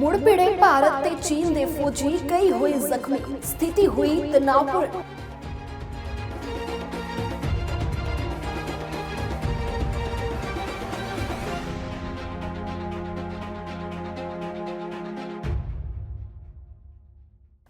ਮੁੜ ਭਿੜੇ ਭਾਰਤ ਤੇ ਚੀਨ ਦੇ ਫੌਜੀ ਕਈ ਹੋਏ ਜ਼ਖਮੀ। ਸਥਿਤੀ ਹੋਈ ਤਣਾਅਪੂਰਨ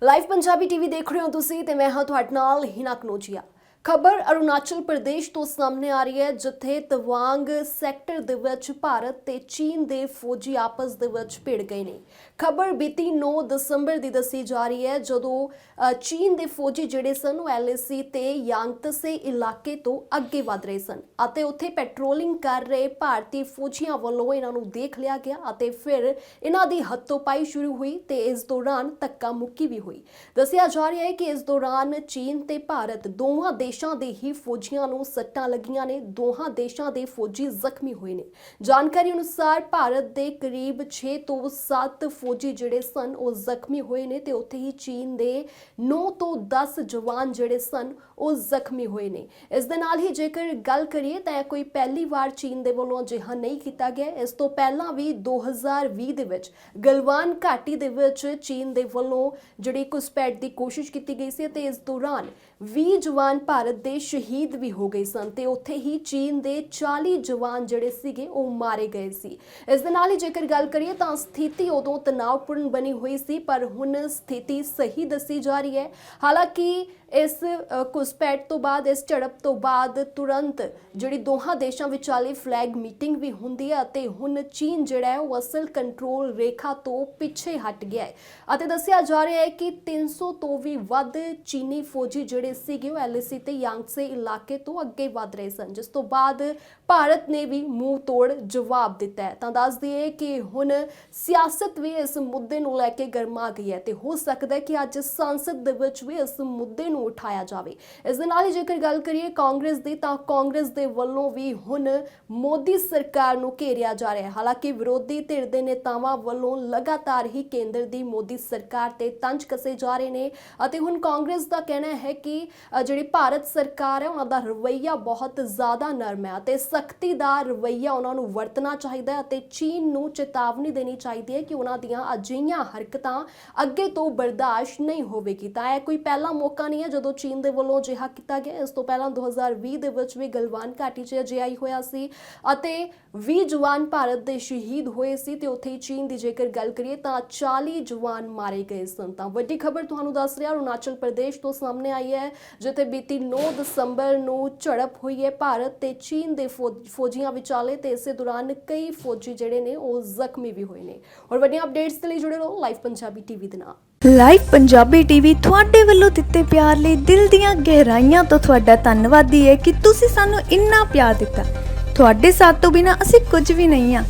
ਲਾਈਵ ਪੰਜਾਬੀ ਟੀਵੀ ਦੇਖ ਰਹੇ ਹੋ ਤੁਸੀਂ ਤੇ ਮੈਂ ਹਾਂ ਤੁਹਾਡੇ ਨਾਲ ਹਿਨਾ ਕਨੋਜੀਆ। ਖਬਰ ਅਰੁਣਾਚਲ ਪ੍ਰਦੇਸ਼ ਤੋਂ ਸਾਹਮਣੇ ਆ ਰਹੀ ਹੈ ਜਿੱਥੇ ਤਵਾਂਗ ਸੈਕਟਰ ਦੇ ਵਿੱਚ ਭਾਰਤ ਤੇ ਚੀਨ ਦੇ ਫੌਜੀ ਆਪਸ ਦੇ ਵਿੱਚ ਭਿੜ ਗਏ ਨੇ। ਖਬਰ ਬੀਤੀ 9 ਦਸੰਬਰ ਦੀ ਦੱਸੀ ਜਾ ਰਹੀ ਹੈ ਜਦੋਂ ਅ, ਚੀਨ ਦੇ ਫੌਜੀ ਜਿਹੜੇ ਸਨ ਉਹ ਐਲਏਸੀ ਤੇ ਯਾਂਗਤਸੇ ਇਲਾਕੇ ਤੋਂ ਅੱਗੇ ਵਧ ਰਹੇ ਸਨ ਅਤੇ ਉੱਥੇ ਪੈਟਰੋਲਿੰਗ ਕਰ ਰਹੇ ਭਾਰਤੀ ਫੌਜੀਆਂ ਵੱਲੋਂ ਇਹਨਾਂ ਨੂੰ ਦੇਖ ਲਿਆ ਗਿਆ ਅਤੇ ਫਿਰ ਇਹਨਾਂ ਦੀ ਹੱਥੋਂ-ਪਾਈ ਸ਼ੁਰੂ ਹੋਈ ਤੇ ਇਸ ਦੌਰਾਨ ਧੱਕਾ ਮੁੱਕੀ ਵੀ ਹੋਈ। ਦੱਸਿਆ ਜਾ ਰਿਹਾ ਹੈ ਕਿ ਇਸ ਦੌਰਾਨ ਚੀਨ ਤੇ ਭਾਰਤ ਦੋਵਾਂ ਦੇ ਦੇਸ਼ਾਂ ਦੇ ਹੀ ਫੌਜੀਆਂ ਨੂੰ ਸੱਟਾਂ ਲੱਗੀਆਂ ਨੇ। ਦੋਹਾਂ ਦੇਸ਼ਾਂ ਦੇ ਫੌਜੀ ਜ਼ਖਮੀ ਹੋਏ ਨੇ। ਜਾਣਕਾਰੀ ਅਨੁਸਾਰ ਭਾਰਤ ਦੇ ਕਰੀਬ 6 ਤੋਂ 7 ਫੌਜੀ ਜਿਹੜੇ ਸਨ, ਉਹ ਜ਼ਖਮੀ ਹੋਏ ਨੇ ਤੇ ਉੱਥੇ ਹੀ ਚੀਨ ਦੇ 9 ਤੋਂ 10 ਜਵਾਨ ਜਿਹੜੇ ਸਨ, ਉਹ ਜ਼ਖਮੀ ਹੋਏ ਨੇ। ਇਸ ਦੇ ਨਾਲ ਹੀ ਜੇਕਰ ਗੱਲ ਕਰੀਏ ਤਾਂ ਇਹ ਕੋਈ ਪਹਿਲੀ ਵਾਰ ਚੀਨ ਦੇ ਵੱਲੋਂ ਅਜਿਹਾ ਨਹੀਂ ਕੀਤਾ ਗਿਆ। ਇਸ ਤੋਂ ਪਹਿਲਾਂ ਵੀ 2020 ਦੇ ਵਿੱਚ ਗਲਵਾਨ ਘਾਟੀ ਦੇ ਵਿੱਚ ਚੀਨ ਦੇ ਵੱਲੋਂ ਜਿਹੜੀ ਘੁਸਪੈਠ ਦੀ ਕੋਸ਼ਿਸ਼ ਕੀਤੀ ਗਈ ਸੀ ਤੇ ਇਸ ਦੌਰਾਨ 20 ਜਵਾਨ ਭਾਰਤ ਭਾਰਤ ਦੇ ਸ਼ਹੀਦ ਵੀ ਹੋ ਗਏ ਸਨ ਤੇ ਉੱਥੇ ਹੀ ਚੀਨ ਦੇ 40 ਜਵਾਨ ਜਿਹੜੇ ਸੀਗੇ ਉਹ ਮਾਰੇ ਗਏ ਸੀ। ਇਸ ਦੇ ਨਾਲ ਹੀ ਜੇਕਰ ਗੱਲ ਕਰੀਏ ਤਾਂ ਸਥਿਤੀ ਉਦੋਂ ਤਣਾਅਪੂਰਨ ਬਣੀ ਹੋਈ ਸੀ ਪਰ ਹੁਣ ਸਥਿਤੀ ਸਹੀ ਦੱਸੀ ਜਾ ਰਹੀ ਹੈ। ਹਾਲਾਂਕਿ ਇਸ ਅ, ਘੁਸਪੈਠ ਤੋਂ ਬਾਅਦ ਇਸ ਝੜਪ ਤੋਂ ਬਾਅਦ ਤੁਰੰਤ ਜਿਹੜੀ ਦੋਹਾਂ ਦੇਸ਼ਾਂ ਵਿਚਾਲੇ ਫਲੈਗ ਮੀਟਿੰਗ ਵੀ ਹੁੰਦੀ ਹੈ ਅਤੇ ਹੁਣ ਚੀਨ ਜਿਹੜਾ ਹੈ ਉਹ ਅਸਲ ਕੰਟਰੋਲ ਰੇਖਾ ਤੋਂ ਪਿੱਛੇ ਹਟ ਗਿਆ ਹੈ। ਅਤੇ ਦੱਸਿਆ ਜਾ ਰਿਹਾ ਹੈ ਕਿ 300 ਤੋਂ ਵੀ ਵੱਧ ਚੀਨੀ ਫੌਜੀ ਜਿਹੜੇ ਸੀਗੇ ਉਹ ਐਲਏਸੀ ਤੇ ਯਾਂਗਸੇ ਇਲਾਕੇ ਤੋਂ ਅੱਗੇ ਵਧ ਰਹੇ ਸਨ, ਜਿਸ ਤੋਂ ਬਾਅਦ ਭਾਰਤ ਨੇ ਵੀ ਮੂੰਹ ਤੋੜ ਜਵਾਬ ਦਿੱਤਾ ਹੈ। ਤਾਂ ਦੱਸ ਦਈਏ ਕਿ ਹੁਣ ਸਿਆਸਤ ਵੀ ਇਸ ਮੁੱਦੇ ਨੂੰ ਲੈ ਕੇ ਗਰਮਾ ਗਈ ਹੈ ਤੇ ਹੋ ਸਕਦਾ ਹੈ ਕਿ ਅੱਜ ਸੰਸਦ ਦੇ ਵਿੱਚ ਵੀ ਇਸ ਮੁੱਦੇ ਨੂੰ ਉਠਾਇਆ ਜਾਵੇ। ਇਸ ਦੇ ਨਾਲ ਹੀ ਜੇਕਰ ਗੱਲ ਕਰੀਏ ਕਾਂਗਰਸ ਦੀ, ਤਾਂ ਕਾਂਗਰਸ ਦੇ ਵੱਲੋਂ ਵੀ ਹੁਣ ਮੋਦੀ ਸਰਕਾਰ ਨੂੰ ਘੇਰਿਆ ਜਾ ਰਿਹਾ ਹੈ। ਹਾਲਾਂਕਿ ਵਿਰੋਧੀ ਧਿਰ ਦੇ ਨੇਤਾਵਾਂ ਵੱਲੋਂ ਲਗਾਤਾਰ ਹੀ ਕੇਂਦਰ ਦੀ ਮੋਦੀ ਸਰਕਾਰ ਤੇ ਤੰਜ ਕਸੇ ਜਾ ਰਹੇ ਨੇ ਅਤੇ ਹੁਣ ਕਾਂਗਰਸ ਦਾ ਕਹਿਣਾ ਹੈ ਕਿ ਜਿਹੜੀ ਭਾਰਤ ਸਰਕਾਰ ਹੈ, ਉਹਨਾਂ ਦਾ ਰਵੱਈਆ ਬਹੁਤ ਜ਼ਿਆਦਾ ਨਰਮ ਹੈ ਅਤੇ ਸਖਤੀ ਦਾ ਰਵੱਈਆ ਉਹਨਾਂ ਨੂੰ ਵਰਤਣਾ ਚਾਹੀਦਾ ਹੈ ਅਤੇ ਚੀਨ ਨੂੰ ਚੇਤਾਵਨੀ ਦੇਣੀ ਚਾਹੀਦੀ ਹੈ ਕਿ ਉਹਨਾਂ ਦੀਆਂ ਅਜਿਹੀਆਂ ਹਰਕਤਾਂ ਅੱਗੇ ਤੋਂ ਬਰਦਾਸ਼ਤ ਨਹੀਂ ਹੋਵੇਗੀ। ਤਾਂ ਇਹ ਕੋਈ ਪਹਿਲਾ ਮੌਕਾ ਨਹੀਂ ਹੈ, ਜਦੋਂ ਚੀਨ ਦੇ ਵੱਲੋਂ ਅਜਿਹਾ ਕੀਤਾ ਗਿਆ। ਇਸ ਤੋਂ ਪਹਿਲਾਂ 2020 ਦੇ ਵਿੱਚ ਵੀ ਗਲਵਾਨ ਘਾਟੀ 'ਚ ਅਜਿਹਾ ਹੀ ਹੋਇਆ ਸੀ ਅਤੇ 20 ਜਵਾਨ ਭਾਰਤ ਦੇ ਸ਼ਹੀਦ ਹੋਏ ਸੀ ਤੇ ਉੱਥੇ ਹੀ ਚੀਨ ਦੀ ਜੇਕਰ ਗੱਲ ਕਰੀਏ ਤਾਂ 40 ਜਵਾਨ ਮਾਰੇ ਗਏ ਸਨ। ਤਾਂ ਵੱਡੀ ਖਬਰ ਤੁਹਾਨੂੰ ਦੱਸ ਰਿਹਾ, ਅਰੁਣਾਚਲ ਪ੍ਰਦੇਸ਼ ਤੋਂ ਸਾਹਮਣੇ ਆਈ ਹੈ, ਜਿੱਥੇ ਬੀਤੀ 9 ਦਸੰਬਰ ਨੂੰ ਝੜਪ ਹੋਈ ਹੈ। ਭਾਰਤ ਤੇ ਚੀਨ ਦੇ ਫੌਜੀਆਂ ਵਿਚਾਲੇ ਤੇ ਇਸੇ ਦੌਰਾਨ ਕਈ ਫੌਜੀ ਜਿਹੜੇ ਨੇ ਉਹ ਜ਼ਖਮੀ ਵੀ ਹੋਏ ਨੇ। ਔਰ ਵੱਡੀਆਂ ਅਪਡੇਟਸ ਲਈ ਜੁੜੇ ਰਹੋ ਲਾਈਵ ਪੰਜਾਬੀ ਟੀਵੀ ਦੇ ਨਾਲ। ਲਾਈਵ ਪੰਜਾਬੀ ਟੀਵੀ ਤੁਹਾਡੇ ਵੱਲੋਂ ਦਿੱਤੇ ਪਿਆਰ ਲਈ ਦਿਲ ਦੀਆਂ ਗਹਿਰਾਈਆਂ ਤੋਂ ਤੁਹਾਡਾ ਧੰਨਵਾਦੀ ਹੈ ਕਿ ਤੁਸੀਂ ਸਾਨੂੰ ਇੰਨਾ ਪਿਆਰ ਦਿੱਤਾ। ਤੁਹਾਡੇ ਸਾਥ ਤੋਂ ਬਿਨਾ ਅਸੀਂ ਕੁਝ ਵੀ ਨਹੀਂ ਆ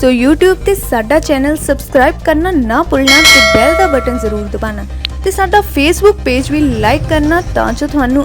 ਸੋ YouTube ਤੇ ਸਾਡਾ ਚੈਨਲ ਸਬਸਕ੍ਰਾਈਬ ਕਰਨਾ ਨਾ ਭੁੱਲਣਾ ਤੇ ਬੈਲ ਦਾ ਬਟਨ ਜ਼ਰੂਰ ਦਬਾਉਣਾ ਤੇ ਸਾਡਾ Facebook ਪੇਜ ਵੀ ਲਾਈਕ ਕਰਨਾ ਤਾਂ ਜੋ ਤੁਹਾਨੂੰ